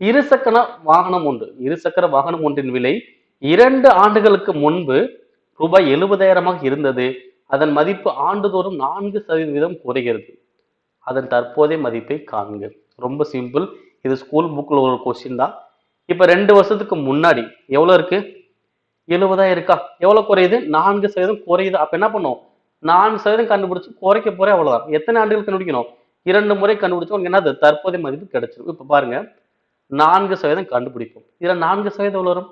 இருசக்கர வாகனம் ஒன்று இருசக்கர வாகனம் ஒன்றின் விலை இரண்டு ஆண்டுகளுக்கு முன்பு ரூபாய் எழுபதாயிரமாக இருந்தது. அதன் மதிப்பு ஆண்டுதோறும் நான்கு சதவீதம் குறைகிறது. அதன் தற்போதைய மதிப்பை காண்க. ரொம்ப சிம்பிள். இது ஸ்கூல் புக்கில் ஒரு கொஸ்டின் தான். இப்போ ரெண்டு வருஷத்துக்கு முன்னாடி எவ்வளோ இருக்கு? எழுபதாயிரம் இருக்கா? எவ்வளோ குறையுது? நான்கு சதவீதம் குறையுது. அப்போ என்ன பண்ணும் நான்கு சதவீதம் கண்டுபிடிச்சு குறைக்க போறே அவ்வளோதான் எத்தனை ஆண்டுகள் கண்டுபிடிக்கணும்? இரண்டு முறை கண்டுபிடிச்சா என்ன என்னது? தற்போதைய மதிப்பு கிடைச்சிருக்கும் இப்போ பாருங்க. நான்கு சதவீதம் கண்டுபிடிப்போம். இதில் நான்கு சதவீதம் எவ்வளோ வரும்?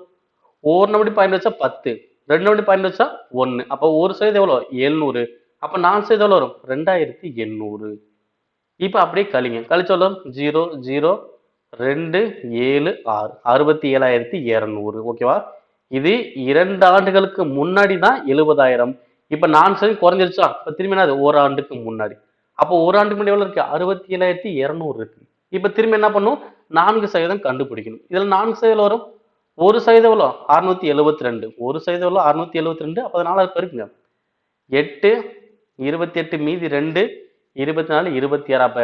ஒரு நம்படி பயன் வச்சா பத்து. ரெண்டு நம்படி பயன் வச்சா ஒன்று அப்போ ஒரு சதவீதம் எவ்வளோ எழுநூறு. அப்போ நாலு சதவீதம் எவ்வளோ வரும்? ரெண்டாயிரத்தி எண்ணூறு. இப்போ அப்படியே கழிங்க. கழிச்சு வரும்? ஜீரோ ஜீரோ ரெண்டு ஏழு ஆறு. அறுபத்தி ஏழாயிரத்தி இரநூறு. ஓகேவா? இது இரண்டு ஆண்டுகளுக்கு முன்னாடி தான் எழுபதாயிரம். இப்போ நாலு சதவீதம் குறைஞ்சிருச்சா? இப்போ திரும்பி என்னது ஒரு ஆண்டுக்கு முன்னாடி. அப்போ ஒரு ஆண்டுக்கு முன்னாடி எவ்வளோ இருக்கு? அறுபத்தி ஏழாயிரத்தி இரநூறு இருக்கு. இப்போ திரும்பி என்ன பண்ணும்? நான்கு சதவீதம் கண்டுபிடிக்கணும். இதில் நான்கு சதவீதம் வரும்? ஒரு சதவீதம் எவ்வளோ அறுநூத்தி எழுபத்தி ரெண்டு ஒரு சதவீதம் எவ்வளோ அறுநூத்தி எழுபத்தி ரெண்டு அப்போ நாலாவது பெருக்குங்க. எட்டு இருபத்தி எட்டு மீதி ரெண்டு இருபத்தி நாலு இருபத்தி ஆறு. அப்போ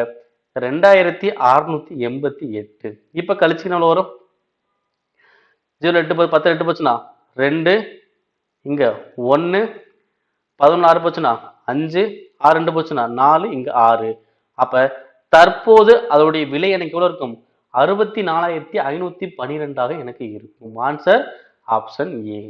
ரெண்டாயிரத்தி அறுநூத்தி எண்பத்தி எட்டு. இப்போ கழிச்சுக்கணும் வரும்? ஜீரோ எட்டு பத்து பத்து எட்டு போச்சுன்னா? ரெண்டு இங்க ஒன்னு பதினொன்று ஆறு போச்சுன்னா? அஞ்சு ஆறு ரெண்டு போச்சுன்னா? நாலு இங்க ஆறு. அப்போ தற்போது அதோடைய விலை எனக்கு எவ்வளோ இருக்கும்? அறுபத்தி நாலாயிரத்தி ஐநூற்றி பன்னிரெண்டாக எனக்கு இருக்கும். Answer option A